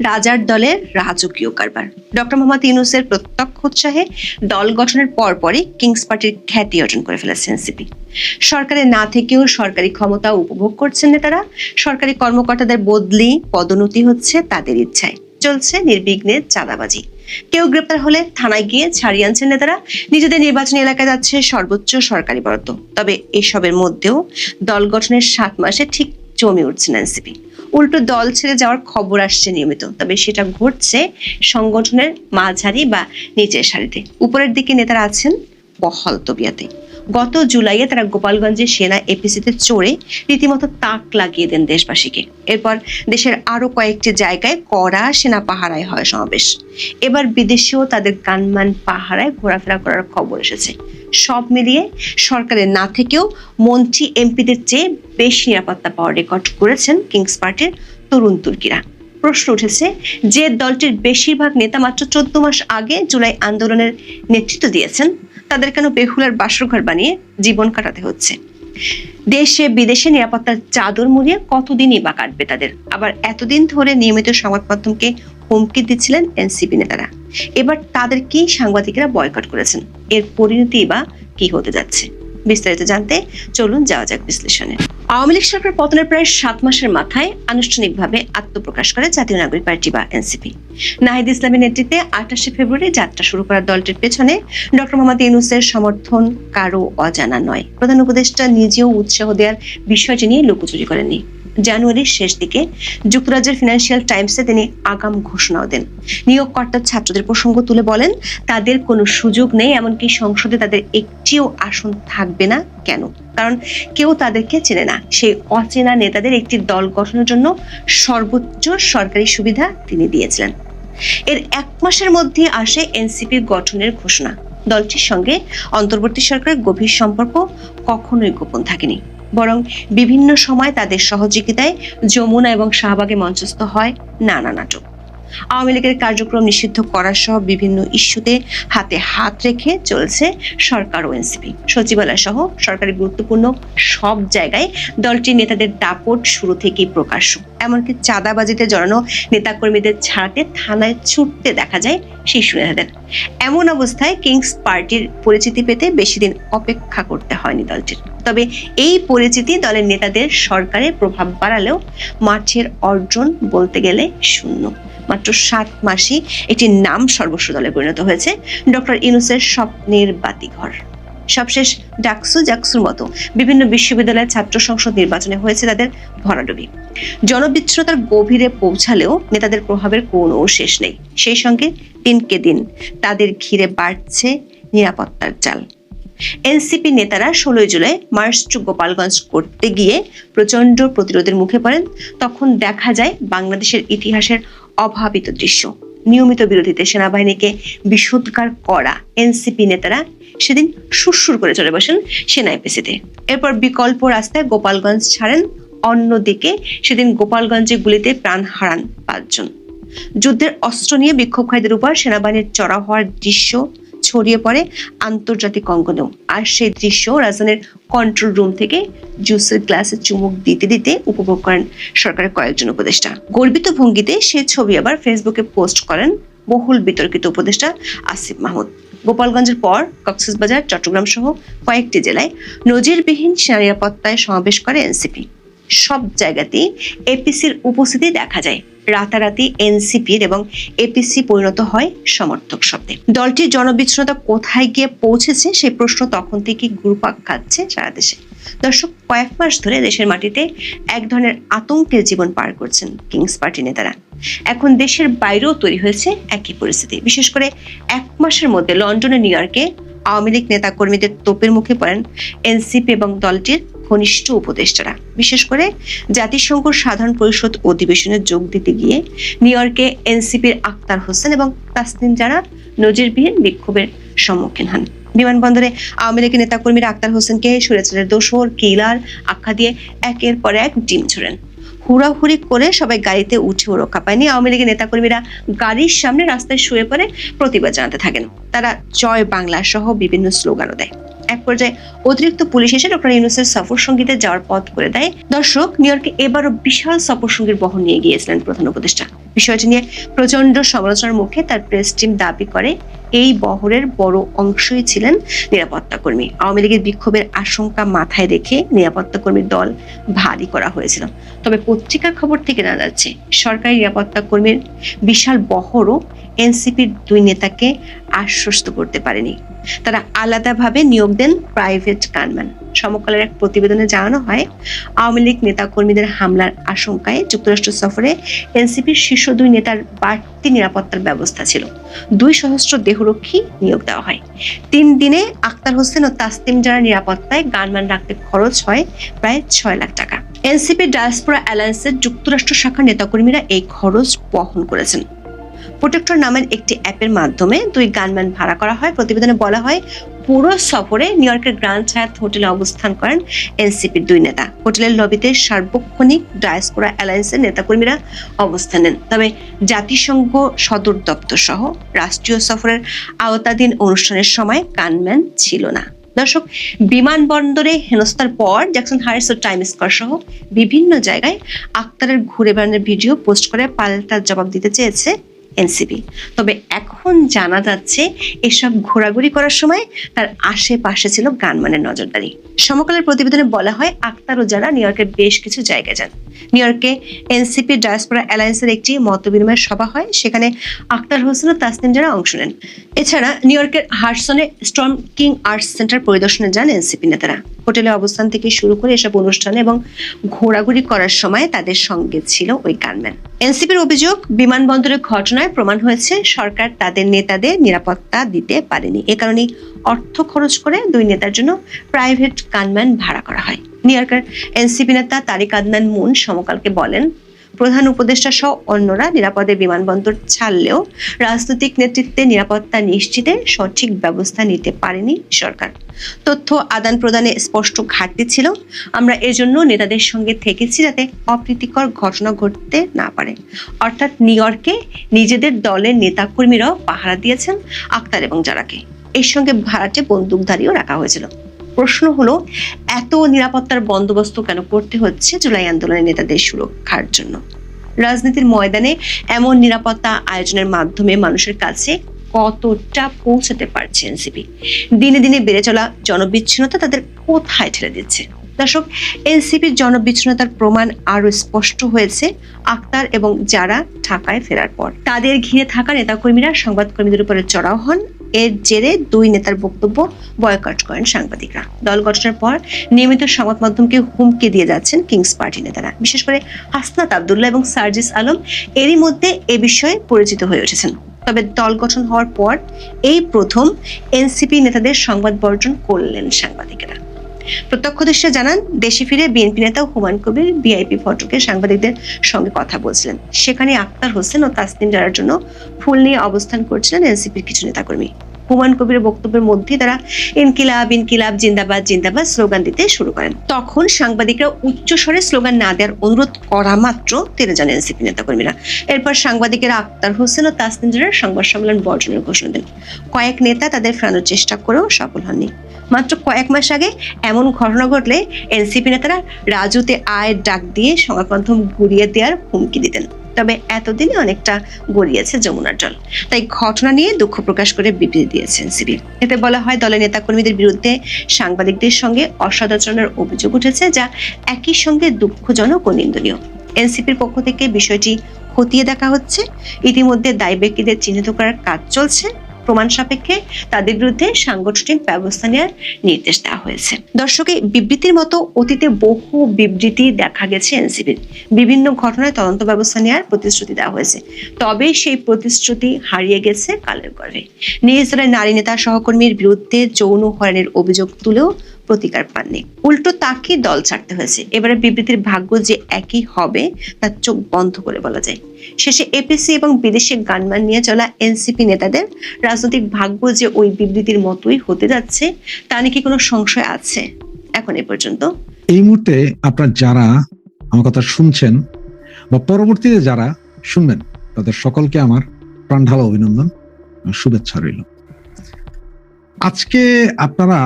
রাজার দলের রাজকীয় কারবার। ডক্টর মোহাম্মদ ইউনুসের প্রত্যক্ষ উৎসাহে দল গঠনের পরপরই কিংস পার্টির খ্যাতি অর্জন করে ফেলেছে এনসিপি। সরকারে না থেকেও সরকারি ক্ষমতা উপভোগ করছেন নেতারা। সরকারি কর্মকর্তাদের বদলি, পদোন্নতি হচ্ছে তাদের ইচ্ছায়। চলছে নির্বিঘ্নে চাঁদাবাজি। কেউ গ্রেপ্তার হলে থানায় গিয়ে ছাড়িয়ে আনছেন নেতারা। নিজেদের নির্বাচনী এলাকায় যাচ্ছে সর্বোচ্চ সরকারি বরাদ্দ। তবে এসবের মধ্যেও দল গঠনের সাত মাসে ঠিক জমে উঠছে এনসিপি। উল্টো দল ছেড়ে যাওয়ার খবর আসছে নিয়মিত। তবে সেটা ঘটছে সংগঠনের মাঝারি বা নিচের সারিতে। উপরের দিকে নেতারা আছেন বহল তবিয়াতে গত জুলাইয়ে তারা গোপালগঞ্জে সেনা এপিসিতে চড়ে রীতিমতো তাক লাগিয়ে দেন দেশবাসীকে। এরপর দেশের আরও কয়েকটি জায়গায় কড়া সেনা পাহারায় হয় সমাবেশ। এবার বিদেশেও তাদের গানমান পাহারায় ঘোরাফেরা করার খবর এসেছে। সব মিলিয়ে সরকারের না থেকেও মন্ত্রী, এমপিদের চেয়ে বেশি নিরাপত্তা পাওয়ার রেকর্ড করেছেন কিংস পার্টির তরুণ তুর্কিরা। প্রশ্ন উঠেছে, যে দলটির বেশিরভাগ নেতা মাত্র চোদ্দ মাস আগে জুলাই আন্দোলনের নেতৃত্ব দিয়েছেন তাদের কেন বেহুলার বাসরঘর বানিয়ে জীবন কাটাতে হচ্ছে? দেশে, বিদেশে নিরাপত্তার চাদর মুড়িয়ে কতদিনই বা কাটবে তাদের? আবার এতদিন ধরে নিয়মিত সংবাদ মাধ্যমকে হুমকি দিচ্ছিলেন এনসিপি নেতারা। এবার তাদের কি সাংবাদিকরা বয়কট করেছেন? এর পরিণতি বা কি হতে যাচ্ছে? বিস্তারিত জানতে চলুন যাওয়া যাক বিশ্লেষণে। আওয়ামী লীগ সরকার পতনের প্রায় সাত মাসের মাথায় আনুষ্ঠানিকভাবে আত্মপ্রকাশ করে জাতীয় নাগরিক পার্টি বা এনসিপি। নাহিদ ইসলামের নেতৃত্বে আঠাশে ফেব্রুয়ারি যাত্রা শুরু করা দলটির পেছনে ডক্টর মোহাম্মদ ইউনুসের সমর্থন কারও অজানা নয়। প্রধান উপদেষ্টা নিজেও উৎসাহ দেওয়ার বিষয়টি নিয়ে লুকোচুরি করেননি। জানুয়ারির শেষ দিকে যুক্তরাজ্যের ফিনান্সিয়াল টাইমসে তিনি আগাম ঘোষণাও দেন। নিয়োগকর্তার ছাত্রদের প্রসঙ্গ তুলে বলেন, তাদের কোনো সুযোগ নেই, এমনকি সংসদে তাদের একটিও আসন থাকবে না কেন? কারণ কেউ তাদেরকে চেনে না। সেই অচেনা নেতাদের একটি দল গঠনের জন্য সর্বোচ্চ সরকারি সুবিধা তিনি দিয়েছিলেন। এর এক মাসের মধ্যে আসে এনসিপি গঠনের ঘোষণা। দলটির সঙ্গে অন্তর্বর্তী সরকারের গভীর সম্পর্ক কখনোই গোপন থাকেনি। বরং বিভিন্ন সময় তাদের সহযোগিতায় যমুনা এবং শাহবাগে মঞ্চস্থ হয় নানা নাটক। আওয়ামী লীগের কার্যক্রম নিষিদ্ধ করা সহ বিভিন্ন ইস্যুতে হাতে হাত রেখে চলছে সরকার ও এনসিপি। সচিবালয় সহ সরকারি গুরুত্বপূর্ণ সব জায়গায় দলটির নেতাদের দাপট শুরু থেকেই প্রকাশ্য। এমনকি চাঁদাবাজিতে জড়ানো নেতাকর্মীদের ছাড়াতে থানায় ছুটতে দেখা যায় শীর্ষ নেতাদের। এমন অবস্থায় কিংস পার্টির পরিচিতি পেতে বেশি দিন অপেক্ষা করতে হয়নি দলটির। তবে এই পরিচিতি দলের নেতাদের সরকারের প্রভাব বাড়ালেও মাঠের অর্জন বলতে গেলে শূন্য। মাত্র সাত মাসই একটি নাম সর্বস্ব দলে পরিণত হয়েছে ডক্টর ইনুসের স্বপ্নের বাতিঘর। সবশেষ ডাকসু জাকসুর মতো বিভিন্ন বিশ্ববিদ্যালয়ের ছাত্র সংসদ নির্বাচনে হয়েছে তাদের ভরাডুবি। জনবিচ্ছিন্নতার গভীরে পৌঁছালেও নেতাদের প্রভাবের কোনো শেষ নেই। সেই সঙ্গে দিনকে দিন তাদের ঘিরে বাড়ছে নিরাপত্তার জাল এনসিপি নেতারা ষোলোই জুলাই মার্চ টু গোপালগঞ্জ করতে গিয়ে প্রচণ্ড প্রতিরোধের মুখে পড়েন। তখন দেখা যায় বাংলাদেশের ইতিহাসের অভাবিত দৃশ্য। নিয়মিত বিরোধীতে সেনাবাহিনীকে বিশুদ্ধার করা এনসিপি নেতারা সেদিন সুরসুর করে চলে বসেন সেনা এপিসিতে এরপর বিকল্প রাস্তায় গোপালগঞ্জ ছাড়েন, অন্যদিকে সেদিন গোপালগঞ্জে গুলিতে প্রাণ হারান পাঁচজন। যুদ্ধের অস্ত্র নিয়ে বিক্ষোভকারীদের উপর সেনাবাহিনীর চড়া হওয়ার দৃশ্য ছড়িয়ে পড়ে আন্তর্জাতিক অঙ্গনেও। আর সেই দৃশ্য রাজধানীর কন্ট্রোল রুম থেকে জুসের গ্লাসে চুমুক দিতে দিতে উপভোগ করেন সরকারের কয়েকজন উপদেষ্টা। গর্বিত ভঙ্গিতে সে ছবি আবার ফেসবুকে পোস্ট করেন বহুল বিতর্কিত উপদেষ্টা আসিফ মাহমুদ। গোপালগঞ্জের পর কক্সবাজার, চট্টগ্রাম সহ কয়েকটি জেলায় নজিরবিহীন সেনা নিরাপত্তায় সমাবেশ করে এনসিপি। সব জায়গাতেই এপিসির উপস্থিতি দেখা যায়। রাতারাতি এনসিপির এবং এপিসি পরিণত হয় সমর্থক শব্দে। দলটির জনবিচ্ছিন্নতা কোথায় গিয়ে পৌঁছেছে সেই প্রশ্ন তখন থেকে ঘুরপাক খাচ্ছে সারা দেশে। দর্শক, কয়েক মাস ধরে দেশের মাটিতে এক ধরনের আতঙ্কের জীবন পার করছেন কিংস পার্টি নেতারা। এখন দেশের বাইরেও তৈরি হয়েছে একই পরিস্থিতি। বিশেষ করে এক মাসের মধ্যে লন্ডনে, নিউ ইয়র্কে আওয়ামী লীগ নেতা কর্মীদের তোপের মুখে পড়েন এনসিপি এবং দলটির ঘনিষ্ঠ উপদেষ্টারা। বিশেষ করে জাতিসংঘ সাধারণ পরিষদ অধিবেশনে যোগ দিতে গিয়ে নিউ ইয়র্কে এনসিপির আক্তার হোসেন এবং তাসনিম যারা নজিরবিহীন বিক্ষোভের সম্মুখীন হন। বিমানবন্দরে আওয়ামী লীগের নেতাকর্মীরা আক্তার হোসেনকে সুরেচারের দোসর কিলার, আখ্যা দিয়ে একের পর এক ডিম ছুড়েন। হুড়াহুড়ি করে সবাই গাড়িতে উঠে রক্ষা পায়নি আওয়ামী লীগের নেতাকর্মীরা গাড়ির সামনে রাস্তায় শুয়ে পড়ে প্রতিবাদ জানাতে থাকেন। তারা জয় বাংলা সহ বিভিন্ন স্লোগানও দেয়। এক পর্যায়ে অতিরিক্ত পুলিশ এসে ডক্টর ইউনুসের সফর সঙ্গীতে যাওয়ার পথ করে দেয়। দর্শক, নিউ ইয়র্কে এবারও বিশাল সফর সঙ্গীর বহন নিয়ে গিয়েছিলেন প্রধান উপদেষ্টা। বিষয়টি নিয়ে প্রচণ্ড সমালোচনার মুখে তার প্রেস টিম দাবি করে, এই বহরের বড় অংশই ছিলেন নিরাপত্তা কর্মী। আওয়ামী লীগের বিক্ষোভের আশঙ্কা মাথায় রেখে নিরাপত্তা কর্মীর দল ভারী করা হয়েছিল। তবে পত্রিকার খবর থেকে জানা যাচ্ছে, সরকারি নিরাপত্তা কর্মীর বিশাল বহরও এনসিপির দুই নেতাকে আশ্বস্ত করতে পারেনি। তারা আলাদাভাবে নিয়োগ দেন প্রাইভেট গানম্যান। সমকালের এক প্রতিবেদনে জানানো হয়, আওয়ামী লীগ নেতাকর্মীদের হামলার আশঙ্কায় যুক্তরাষ্ট্র সফরে এনসিপির শীর্ষ দুই নেতার বাড়তি নিরাপত্তার ব্যবস্থা ছিল। দুই সহস্র দেহরক্ষী নিয়োগ দেওয়া হয়। তিন দিনে আক্তার হোসেন ও তাসতিম যারা নিরাপত্তায় গানম্যান রাখতে খরচ হয়, প্রায় ছয় লাখ টাকা। এনসিপি ডায়াসপোরা অ্যালায়েন্সের যুক্তরাষ্ট্র শাখার নেতাকর্মীরা এই খরচ বহন করেছেন। প্রোটেক্টর নামের একটি অ্যাপের মাধ্যমে দুই গানম্যান ভাড়া করা হয়। প্রতিবেদনে বলা হয়, পুরো সফরে নিউ ইয়র্কের গ্র্যান্ড হায়াত হোটেলে অবস্থান করেন এনসিপির দুই নেতা। হোটেলের লবিতে সার্বক্ষণিক ডায়াসপোরা অ্যালায়েন্সের নেতাকর্মীরা অবস্থান নেন। তবে জাতিসংঘ সদর দপ্তর সহ রাষ্ট্রীয় সফরের আওতাধীন অনুষ্ঠানের সময় গানম্যান ছিল না। দর্শক, বিমানবন্দরে হেনস্থার পর জ্যাকসন হাইটস ও টাইম স্কোয়ার সহ বিভিন্ন জায়গায় আক্তারের ঘুরে বেড়ানোর ভিডিও পোস্ট করে পাল্টা জবাব দিতে চেয়েছে এনসিপি। তবে এখন জানা যাচ্ছে এসব ঘোরাঘুরি করার সময় তার আশেপাশে ছিল গানমানের নজরদারি। সমকালের প্রতিবেদনে বলা হয় আক্তার ও যারা নিউ ইয়র্কের বেশ কিছু জায়গায় যান। নিউ ইয়র্কে এনসিপি ডায়াসপোরা অ্যালায়েন্সের একটি মতবিনিময় সভা হয়, সেখানে আক্তার হোসেন ও তাসনিম যারা অংশ নেন। এছাড়া নিউ ইয়র্কের হার্সনে স্টর্ম কিং আর্টস সেন্টার পরিদর্শনে যান এনসিপি নেতারা। হোটেলে অবস্থান থেকে শুরু করে এসব অনুষ্ঠানে এবং ঘোরাঘুরি করার সময় তাদের সঙ্গে ছিল ওই গানম্যান এনসিপির অভিযোগ, বিমানবন্দরের ঘটনায় প্রমাণ হয়েছে, সরকার তাদের নেতাদের নিরাপত্তা দিতে পারেনি। এ কারণে অর্থ খরচ করে দুই নেতার জন্য প্রাইভেট গানম্যান ভাড়া করা হয়। নিউ ইয়র্কের এনসিপি নেতা তারিক আদনান মুন সমকালকে বলেন, প্রধান উপদেষ্টা সহ অন্যরা নিরাপদে বিমানবন্দর ছাড়লেও রাজনৈতিক নেতৃত্বে নিরাপত্তা নিশ্চিতে সঠিক ব্যবস্থা নিতে পারেনি সরকার। তথ্য আদান প্রদানে স্পষ্ট ঘাটতি ছিল। আমরা এজন্য নেতাদের সঙ্গে থেকেছি যাতে অপ্রীতিকর ঘটনা ঘটতে না পারে। অর্থাৎ নিউ নিজেদের দলের নেতাকর্মীরাও পাহারা দিয়েছেন আক্তার এবং যারাকে এর সঙ্গে ভাড়াটে বন্দুকধারীও রাখা হয়েছিল। প্রশ্ন হলো, এত নিরাপত্তার বন্দোবস্ত কেন করতে হচ্ছে জুলাই আন্দোলনের নেতাদের সুরক্ষার জন্য? রাজনীতির ময়দানে এমন নিরাপত্তা আয়োজনের মাধ্যমে মানুষের কাছে কতটা পৌঁছাতে পারছে এনসিপি? দিনে দিনে বেড়ে চলা জনবিচ্ছিন্নতা তাদের কোথায় ঠেলে দিচ্ছে? দর্শক, এনসিপির জনবিচ্ছিন্নতার প্রমাণ আরও স্পষ্ট হয়েছে আক্তার এবং যারা ঢাকায় ফেরার পর। তাদের ঘিরে থাকা নেতাকর্মীরা, সংবাদকর্মীদের উপরে চড়াও হন এর জেরে দুই নেতার বক্তব্য বয়কট করেন সাংবাদিকরা। দল গঠনের পর নিয়মিত সংবাদ মাধ্যমকে হুমকি দিয়ে যাচ্ছেন কিংস পার্টি নেতারা। বিশেষ করে হাসনাত আবদুল্লাহ এবং সার্জিস আলম এরই মধ্যে এ বিষয়ে পরিচিত হয়ে উঠেছেন। তবে দল গঠন হওয়ার পর এই প্রথম এনসিপি নেতাদের সংবাদ বর্জন করলেন সাংবাদিকেরা। প্রত্যক্ষদর্শীরা জানান, দেশে ফিরে বিএনপি নেতা হুমায়ুন কবির ভিআইপি ফটকে সাংবাদিকদের সঙ্গে কথা বলছিলেন। সেখানে আক্তার হোসেন ও তাসনিম জারার জন্য ফুল নিয়ে অবস্থান করছিলেন এনসিপির কিছু নেতাকর্মী। হুমায়ুন কবিরের বক্তব্যের মধ্যে তারা ইনকিলাব ইনকিলাব, জিন্দাবাদ জিন্দাবাদ স্লোগান দিতে শুরু করেন। তখন সাংবাদিকরা উচ্চ স্বরে স্লোগান না দেওয়ার অনুরোধ করা মাত্র তেরে যান এনসিপি নেতাকর্মীরা। এরপর সাংবাদিকেরা আক্তার হোসেন ও তাসনিম জারার সংবাদ সম্মেলন বর্জনের ঘোষণা দেন কয়েক নেতা তাদের ফেরানোর চেষ্টা করেও সফল হননি। মাত্র কয়েক মাস আগে এমন ঘটনা ঘটলে এনসিপি নেতারা রাজুতে আয়ের ডাক দিয়ে সংবাদ মাধ্যম ঘুরিয়ে দেওয়ার হুমকি দিতেন। তবে এতদিনে অনেকটা গড়িয়েছে যমুনার জল। তাই ঘটনা নিয়ে দুঃখ প্রকাশ করে বিবৃতি দিয়েছেন সিবি এতে বলা হয়, দলের নেতাকর্মীদের বিরুদ্ধে সাংবাদিকদের সঙ্গে অসদাচরণের অভিযোগ উঠেছে যা একই সঙ্গে দুঃখজনক ও নিন্দনীয়। এনসিপির পক্ষ থেকে বিষয়টি খতিয়ে দেখা হচ্ছে। ইতিমধ্যে দায় ব্যক্তিদের চিহ্নিত করার কাজ চলছে। প্রমাণ সাপেক্ষে তাদের বিরুদ্ধে সাংগঠনিক ব্যবস্থা নেওয়ার নির্দেশ দেওয়া হয়েছে। দর্শকে বিবৃতির মতো অতীতে বহু বিবৃতি দেখা গেছে এনসিপির। বিভিন্ন ঘটনায় তদন্ত ব্যবস্থা নেওয়ার প্রতিশ্রুতি দেওয়া হয়েছে। তবে সেই প্রতিশ্রুতি হারিয়ে গেছে কালের গর্ভে। দলের নারী নেতা সহকর্মীর বিরুদ্ধে যৌন হয়রানির অভিযোগ তুলেও প্রতিকার পাননি। উল্টো তাকে দল ছাড়তে হয়েছে। এবারে বিবৃতির ভাগ্য যে একই হবে তার চোখ বন্ধ করে বলা যায়। শেষে এপিসি এবং বিদেশি গানমান নিয়ে চলা এনসিপি নেতাদের রাজনৈতিক ভাগ্য যে ওই বিবৃতির মতোই হতে যাচ্ছে, তা নিয়ে কোনো সংশয় আছে? এখন এ পর্যন্ত। এই মুহূর্তে আপনার যারা আমার কথা শুনছেন বা পরবর্তীতে যারা শুনবেন, তাদের সকলকে আমার প্রাণ ঢালা অভিনন্দন শুভেচ্ছা রইল। আজকে আপনারা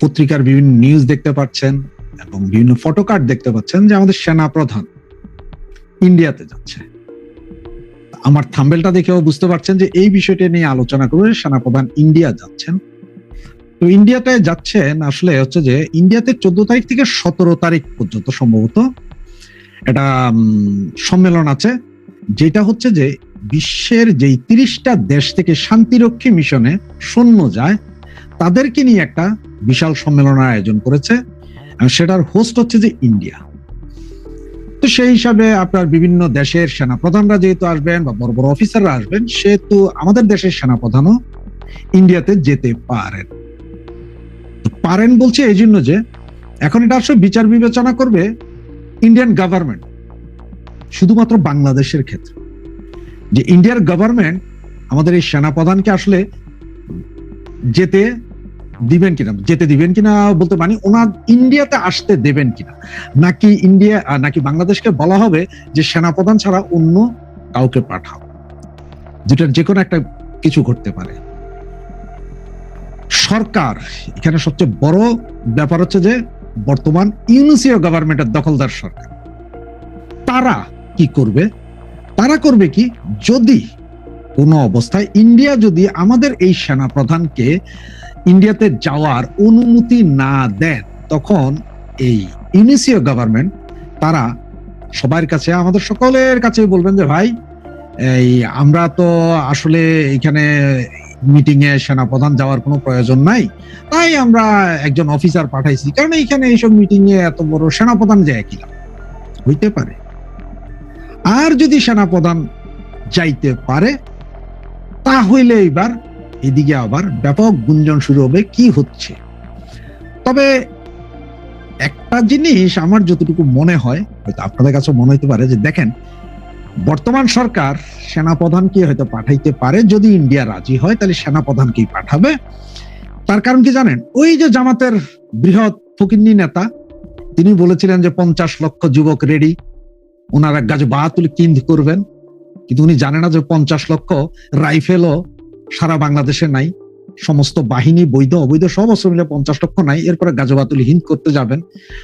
পত্রিকার বিভিন্ন নিউজ দেখতে পাচ্ছেন এবং বিভিন্ন ফটোকার্ড দেখতে পাচ্ছেন যে আমাদের সেনা প্রধান ইন্ডিয়াতে যাচ্ছে। আমার থাম্বেলটা দেখেও বুঝতে পারছেন যে এই বিষয়টা নিয়ে আলোচনা করে সেনাপ্রধান ইন্ডিয়া যাচ্ছেন। তো ইন্ডিয়াতে যাচ্ছেন আসলে হচ্ছে যে ইন্ডিয়াতে চোদ্দ তারিখ থেকে সতেরো তারিখ পর্যন্ত সম্ভবত উম, সম্মেলন আছে যেটা হচ্ছে যে বিশ্বের যেই তিরিশটা দেশ থেকে শান্তিরক্ষী মিশনে সৈন্য যায় তাদেরকে নিয়ে একটা বিশাল সম্মেলনের আয়োজন করেছে। সেটার হোস্ট হচ্ছে যে ইন্ডিয়া তো সেই হিসাবে আপনার বিভিন্ন দেশের সেনাপ্রধানরা যেহেতু আসবেন বা বড় বড় অফিসাররা আসবেন, সেহেতু আমাদের দেশের সেনাপ্রধানও ইন্ডিয়াতে যেতে পারেন। পারেন বলছে এই জন্য যে, এখন এটা আসলে বিচার বিবেচনা করবে ইন্ডিয়ান গভর্নমেন্ট, শুধুমাত্র বাংলাদেশের ক্ষেত্রে। যে ইন্ডিয়ার গভর্নমেন্ট আমাদের এই সেনাপ্রধানকে আসলে যেতে দিবেন কিনা, যেতে দিবেন কিনা বলতে মানে ওনার ইন্ডিয়াতে আসতে দেবেন কিনা। নাকি ইন্ডিয়া নাকি বাংলাদেশকে বলা হবে যে সেনাপ্রধান ছাড়া অন্য কাউকে পাঠাও। যেটা যে কোনো একটা কিছু ঘটতে পারে। সরকার, এখানে সবচেয়ে বড় ব্যাপার হচ্ছে যে বর্তমান ইউনিসিও গভর্নমেন্টের দখলদার সরকার। তারা কি করবে? তারা করবে কি? যদি কোনো অবস্থায় ইন্ডিয়া যদি আমাদের এই সেনা প্রধানকে ইন্ডিয়াতে যাওয়ার অনুমতি না দেন, তখন এই ইউনিসিও গভর্নমেন্ট তারা সবার কাছে, আমাদের সকলের কাছে বলবেন যে, ভাই, এই আমরা তো আসলে এখানে মিটিং এ সেনাপ্রধান যাওয়ার কোনো প্রয়োজন নাই। তাই আমরা একজন অফিসার পাঠাইছি। কারণ এইখানে এইসব মিটিং এ এত বড় সেনাপ্রধান যায় কি? হইতে পারে। আর যদি সেনাপ্রধান যাইতে পারে, তাহলে এবার এদিকে আবার ব্যাপক গুঞ্জন শুরু হবে, কি হচ্ছে? তবে একটা জিনিস আমার যতটুকু মনে হয়, হয়তো আপনাদের কাছে মনে হতে পারে যে, দেখেন, বর্তমান সরকার সেনাপ্রধানকে হয়তো পাঠাইতে পারে, যদি ইন্ডিয়া রাজি হয়, তাহলে সেনাপ্রধানকেই পাঠাবে। তার কারণ কি জানেন? ওই যে জামাতের বৃহৎ ফকিন্নি নেতা, তিনি বলেছিলেন যে, পঞ্চাশ লক্ষ যুবক রেডি ওনারা গাছ বাহাতুল কিন্দ করবেন। কিন্তু উনি জানে না যে পঞ্চাশ লক্ষ রাইফেলও সারা বাংলাদেশে নাই, সমস্ত বাহিনী, বৈধ, অবৈধ সব অস্ত্র মিলে পঞ্চাশ লক্ষ নাই, এরপরে গাজবাতুল হিন্দ করতে যাবেন।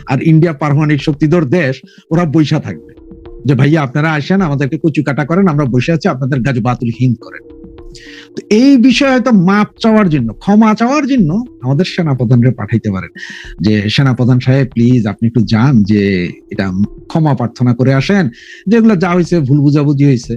আর ইন্ডিয়া পারমাণবিক শক্তিধর দেশ, ওরা বৈশা থাকবে। যে ভাইয়া, আপনারা আসেন, আমাদেরকে কচু কাটা করেন, আমরা বসে আছি, আপনাদের গাজবাতুল হিন্দ করেন। এই বিষয়ে হয়তো মাপ চাওয়ার জন্য, ক্ষমা চাওয়ার জন্য আমাদের সেনাপ্রধানকে পাঠাইতে পারেন। যে, সেনাপ্রধান সাহেব প্লিজ আপনি একটু যান, যে, এটা ক্ষমা প্রার্থনা করে আসেন, যেগুলো যা হয়েছে ভুল বুঝাবুঝি হয়েছে